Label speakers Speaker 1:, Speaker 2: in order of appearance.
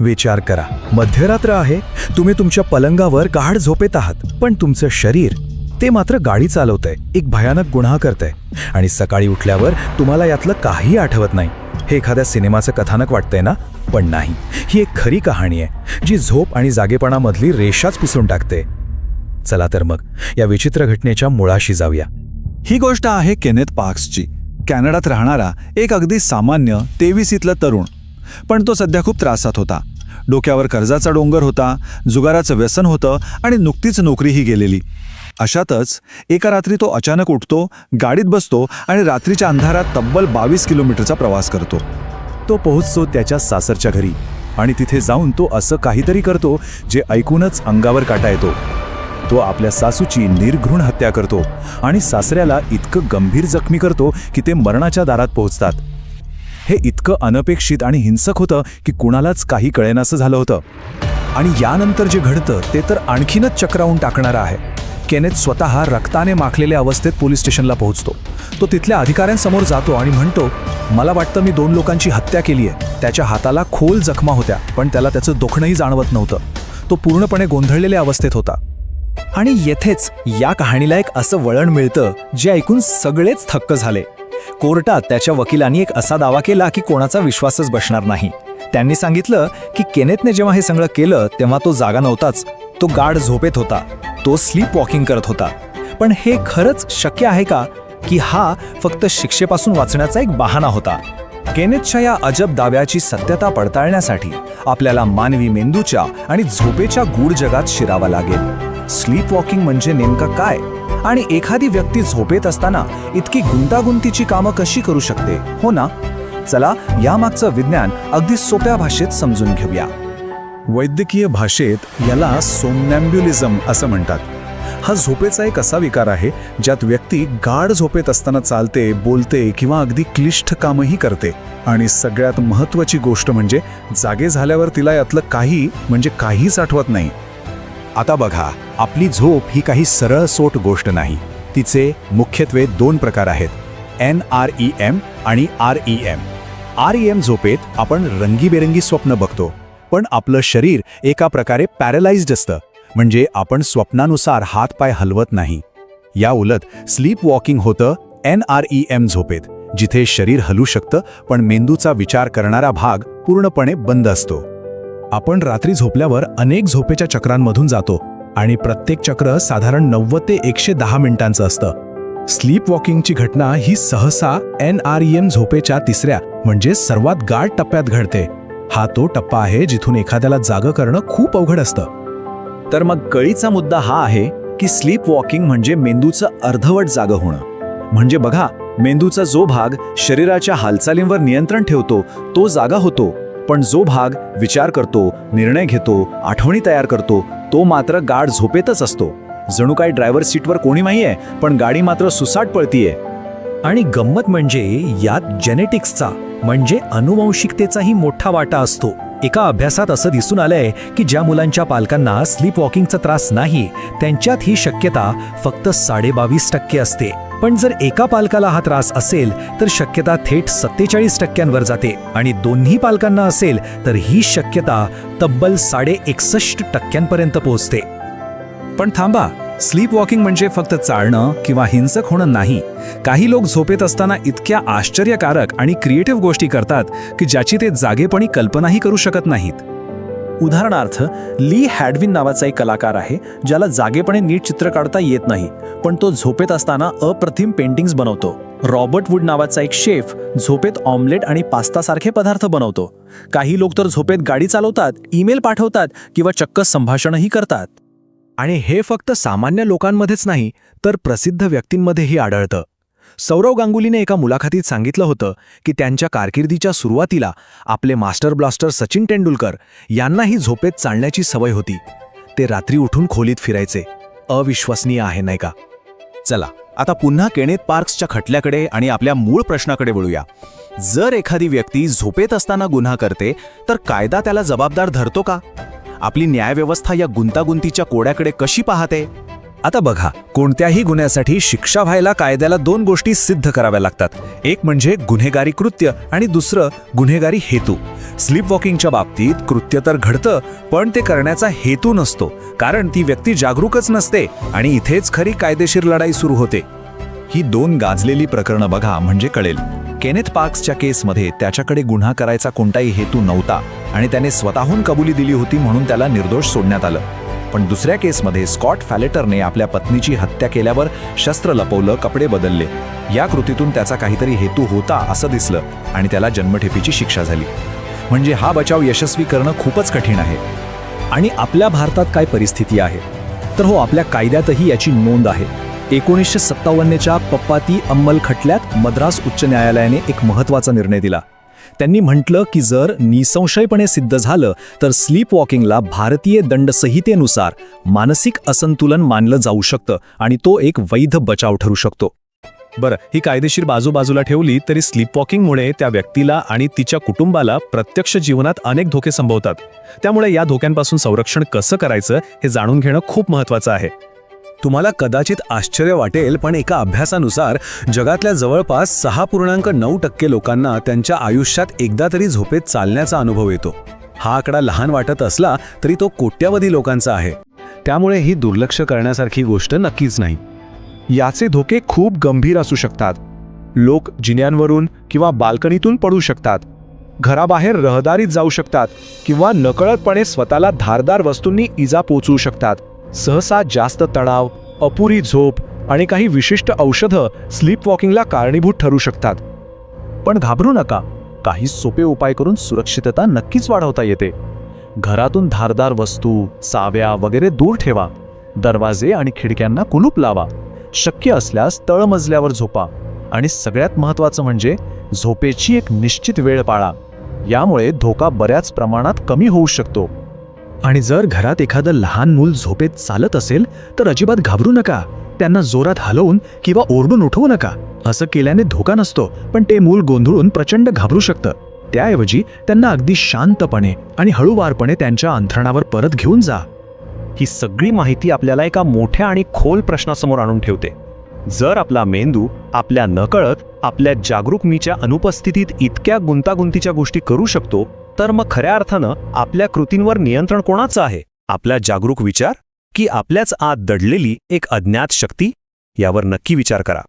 Speaker 1: विचार करा. मध्यरात्र आहे तुम्ही तुमच्या पलंगावर गाढ झोपेत आहात पण तुमचं शरीर ते मात्र गाडी चालवतंय एक भयानक गुन्हा करतंय. आणि सकाळी उठल्यावर तुम्हाला यातलं काही आठवत नाही. हे एखाद्या सिनेमाचं कथानक वाटतंय ना? पण नाही. ही एक खरी कहाणी आहे जी झोप आणि जागेपणामधली रेषाच पुसून टाकते. चला तर मग या विचित्र घटनेच्या मुळाशी जाऊया.
Speaker 2: ही गोष्ट आहे केनेथ पार्क्सची. कॅनडात राहणारा एक अगदी सामान्य तेविसीतला तरुण. पण तो सध्या खूप त्रासात होता. डोक्यावर कर्जाचा डोंगर होता जुगाराचं व्यसन होतं आणि नुकतीच नोकरीही गेलेली. अशातच एका रात्री तो अचानक उठतो गाडीत बसतो आणि रात्रीच्या अंधारात तब्बल बावीस किलोमीटरचा प्रवास करतो.
Speaker 1: तो पोहोचतो त्याच्या सासरच्या घरी आणि तिथे जाऊन तो असं काहीतरी करतो जे ऐकूनच अंगावर काटा येतो. तो आपल्या सासूची निर्घृण हत्या करतो आणि सासऱ्याला इतकं गंभीर जखमी करतो की ते मरणाच्या दारात पोहोचतात. हे इतकं अनपेक्षित आणि हिंसक होतं की कुणालाच काही कळेनासं झालं होतं. आणि यानंतर जे घडतं ते तर आणखीनच चक्रावून टाकणारं आहे. केनेत स्वतः रक्ताने माखलेल्या अवस्थेत पोलीस स्टेशनला पोहोचतो. तो तिथल्या अधिकाऱ्यांसमोर जातो आणि म्हणतो मला वाटतं मी दोन लोकांची हत्या केली आहे त्याच्या हाताला खोल जखमा होत्या पण त्याला त्याचं दुखणंही जाणवत नव्हतं. तो पूर्णपणे गोंधळलेल्या अवस्थेत होता. आणि येथेच या कहाणीला एक असं वळण मिळतं जे ऐकून सगळेच थक्क झाले. कोर्टात त्याच्या वकिलांनी एक असा दावा केला की कोणाचा विश्वासच बसणार नाही. त्यांनी सांगितलं की केनेतने जेव्हा हे सगळं केलं तेव्हा तो जागा नव्हताच. तो गाढ झोपेत होता. तो स्लीप वॉकिंग करत होता. पण हे खरंच शक्य आहे का? की हा फक्त शिक्षेपासून वाचण्याचा एक बहाणा होता. केनेतच्या या अजब दाव्याची सत्यता पडताळण्यासाठी आपल्याला मानवी मेंदूच्या आणि झोपेच्या गूढ जगात शिरावा लागेल. स्लीप वॉकिंग म्हणजे नेमकं काय? आणि एखादी व्यक्ती झोपेत असताना इतकी गुंतागुंतीची कामं कशी करू शकते? हो ना? चला यामागचं विज्ञान अगदी सोप्या भाषेत समजून घेऊया.
Speaker 2: वैद्यकीय भाषेत याला सोमनॅम्ब्युलिझम असं म्हणतात.
Speaker 1: हा झोपेचा एक असा विकार आहे ज्यात व्यक्ती गाढ झोपेत असताना चालते बोलते किंवा अगदी क्लिष्ट कामही करते. आणि सगळ्यात महत्त्वाची गोष्ट म्हणजे जागे झाल्यावर तिला यातलं काही म्हणजे काहीच आठवत नाही. आता बघा आपली झोप ही काही सरळ सोट गोष्ट नाही. तिचे मुख्यत्वे दोन प्रकार आहेत एन आर ई एम आणि R E M. R E M झोपेत आपण रंगीबेरंगी स्वप्न बघतो पण आपलं शरीर एका प्रकारे पॅरलाइज्ड असतं म्हणजे आपण स्वप्नानुसार हातपाय हलवत नाही. या उलट स्लीप वॉकिंग होतं एन आर ई एम झोपेत जिथे शरीर हलू शकतं पण मेंदूचा विचार करणारा भाग पूर्णपणे बंद असतो. आपण रात्री झोपल्यावर अनेक झोपेच्या चक्रांमधून जातो आणि प्रत्येक चक्र साधारण नव्वद ते एकशे दहा मिनिटांचं असतं. स्लीप वॉकिंगची घटना ही सहसा एन आर ई एम झोपेच्या तिसऱ्या म्हणजे सर्वात गाढ टप्प्यात घडते. हा तो टप्पा आहे जिथून एखाद्याला जागं करणं खूप अवघड असतं. तर मग कळीचा मुद्दा हा आहे की स्लीप वॉकिंग म्हणजे मेंदूचं अर्धवट जागं होणं. म्हणजे बघा मेंदूचा जो भाग शरीराच्या हालचालींवर नियंत्रण ठेवतो तो जागा होतो. पण जो भाग विचार करतो निर्णय घेतो आठवणी तयार करतो तो मात्र गाढ झोपेतच असतो. जणू काय ड्रायव्हर सीटवर कोणी नाहीये पण गाडी मात्र सुसाट पळतीये. आणि गंमत म्हणजे यात जेनेटिक्सचा म्हणजे अनुवंशिकतेचाही मोठा वाटा असतो. एका अभ्यासात असं दिसून आलंय की ज्या मुलांच्या पालकांना स्लीप वॉकिंगचा त्रास नाही त्यांच्यात ही शक्यता फक्त साडेबावीस टक्के असते. पण जर एका पालकाला हा त्रास असेल तर शक्यता थेट सत्तेचाळीस टक्क्यांवर जाते. आणि दोन्ही पालकांना असेल तर ही शक्यता तब्बल साडे एकसष्ट टक्क्यांपर्यंत पोहोचते. पण थांबा स्लीप वॉकिंग म्हणजे फक्त चालणं किंवा हिंसक होणं नाही. काही लोक झोपेत असताना इतक्या आश्चर्यकारक आणि क्रिएटिव्ह गोष्टी करतात की ज्याची ते जागेपणी कल्पनाही करू शकत नाहीत. उदाहरणार्थ ली हॅडविन नावाचा एक कलाकार आहे ज्याला जागेपणे नीट चित्र काढता येत नाही पण तो झोपेत असताना अप्रतिम पेंटिंग्स बनवतो. रॉबर्ट वूड नावाचा एक शेफ झोपेत ऑमलेट आणि पास्तासारखे पदार्थ बनवतो. काही लोक तर झोपेत गाडी चालवतात ईमेल पाठवतात किंवा चक्क संभाषणही करतात. आणि हे फक्त सामान्य लोकांमध्येच नाही तर प्रसिद्ध व्यक्तींमध्येही आढळतं. सौरव गांगुलीने एका मुलाखतीत सांगितलं होतं की त्यांच्या कारकिर्दीच्या सुरुवातीला आपले मास्टर ब्लास्टर सचिन तेंडुलकर यांनाही झोपेत चालण्याची सवय होती. ते रात्री उठून खोलीत फिरायचे. अविश्वसनीय आहे नाही का?
Speaker 3: चला आता पुन्हा केणेत पार्क्सच्या खटल्याकडे आणि आपल्या मूळ प्रश्नाकडे वळूया. जर एखादी व्यक्ती झोपेत असताना गुन्हा करते तर कायदा त्याला जबाबदार धरतो का? आपली न्यायव्यवस्था या गुंतागुंतीच्या कोड्याकडे कशी पाहते?
Speaker 1: आता बघा कोणत्याही गुन्ह्यासाठी शिक्षा व्हायला कायद्याला दोन गोष्टी सिद्ध कराव्या लागतात. एक म्हणजे गुन्हेगारी कृत्य आणि दुसरं गुन्हेगारी हेतू. स्लीप वॉकिंगच्या बाबतीत कृत्य तर घडतं पण ते करण्याचा हेतू नसतो कारण ती व्यक्ती जागरूकच नसते आणि इथेच खरी कायदेशीर लढाई सुरू होते.
Speaker 2: ही दोन गाजलेली प्रकरणं बघा म्हणजे कळेल. केनेथ पार्क्सच्या केसमध्ये त्याच्याकडे गुन्हा करायचा कोणताही हेतू नव्हता आणि त्याने स्वतःहून कबुली दिली होती म्हणून त्याला निर्दोष सोडण्यात आलं. पण दुसऱ्या केसमध्ये स्कॉट फॅलेटरने आपल्या पत्नीची हत्या केल्यावर शस्त्र लपवलं कपडे बदलले. या कृतीतून त्याचा काहीतरी हेतू होता असं दिसलं आणि त्याला जन्मठेपीची शिक्षा झाली. म्हणजे हा बचाव यशस्वी करणं खूपच कठीण आहे.
Speaker 4: आणि आपल्या भारतात काय परिस्थिती आहे? तर हो आपल्या कायद्यातही याची नोंद आहे. एकोणीसशे सत्तावन्नच्या पप्पाती अंमल खटल्यात मद्रास उच्च न्यायालयाने एक महत्त्वाचा निर्णय दिला. त्यांनी म्हटलं की जर निसंशयपणे सिद्ध झालं तर स्लीप वॉकिंगला भारतीय दंडसंहितेनुसार मानसिक असंतुलन मानलं जाऊ शकतं आणि तो एक वैध बचाव ठरू शकतो. बरं ही कायदेशीर बाजू बाजूला ठेवली तरी स्लीप वॉकिंगमुळे त्या व्यक्तीला आणि तिच्या कुटुंबाला प्रत्यक्ष जीवनात अनेक धोके संभवतात. त्यामुळे या धोक्यांपासून संरक्षण कसं करायचं हे जाणून घेणं खूप महत्त्वाचं आहे. तुम्हाला कदाचित आश्चर्य वाटेल पण एका अभ्यासानुसार जगातल्या जवळपास सहा पूर्णांक नऊ टक्के लोकांना त्यांच्या आयुष्यात एकदा तरी झोपेत चालण्याचा अनुभव येतो. हा आकडा लहान वाटत असला तरी तो कोट्यावधी लोकांचा आहे. त्यामुळे ही दुर्लक्ष करण्यासारखी गोष्ट नक्कीच नाही. याचे धोके खूप गंभीर असू शकतात. लोक जिन्यांवरून किंवा बाल्कनीतून पडू शकतात. घराबाहेर रहदारीत जाऊ शकतात किंवा नकळतपणे स्वतःला धारदार वस्तूंनी इजा पोचवू शकतात. सहसा जास्त तणाव अपुरी झोप आणि काही विशिष्ट औषधं स्लीप वॉकिंगला कारणीभूत ठरू शकतात. पण घाबरू नका काही सोपे उपाय करून सुरक्षितता नक्कीच वाढवता येते. घरातून धारदार वस्तू चाव्या वगैरे दूर ठेवा. दरवाजे आणि खिडक्यांना कुलूप लावा. शक्य असल्यास तळमजल्यावर झोपा. आणि सगळ्यात महत्त्वाचं म्हणजे झोपेची एक निश्चित वेळ पाळा. यामुळे धोका बऱ्याच प्रमाणात कमी होऊ शकतो. आणि जर घरात एखादं लहान मूल झोपेत चालत असेल तर अजिबात घाबरू नका. त्यांना जोरात हलवून किंवा ओरडून उठवू नका. असं केल्याने धोका नसतो पण ते मूल गोंधळून प्रचंड घाबरू शकतं. त्याऐवजी त्यांना अगदी शांतपणे आणि हळूवारपणे त्यांच्या अंथरणावर परत घेऊन जा. ही सगळी माहिती आपल्याला एका मोठ्या आणि खोल प्रश्नासमोर आणून ठेवते. जर आपला मेंदू आपल्या नकळत आपल्या जागरूक मीच्या अनुपस्थितीत इतक्या गुंतागुंतीच्या गोष्टी करू शकतो तर मग खऱ्या अर्थानं आपल्या कृतींवर नियंत्रण कोणाचं आहे? आपला जागरूक विचार की आपल्याच आत दडलेली एक अज्ञात शक्ती? यावर नक्की विचार करा.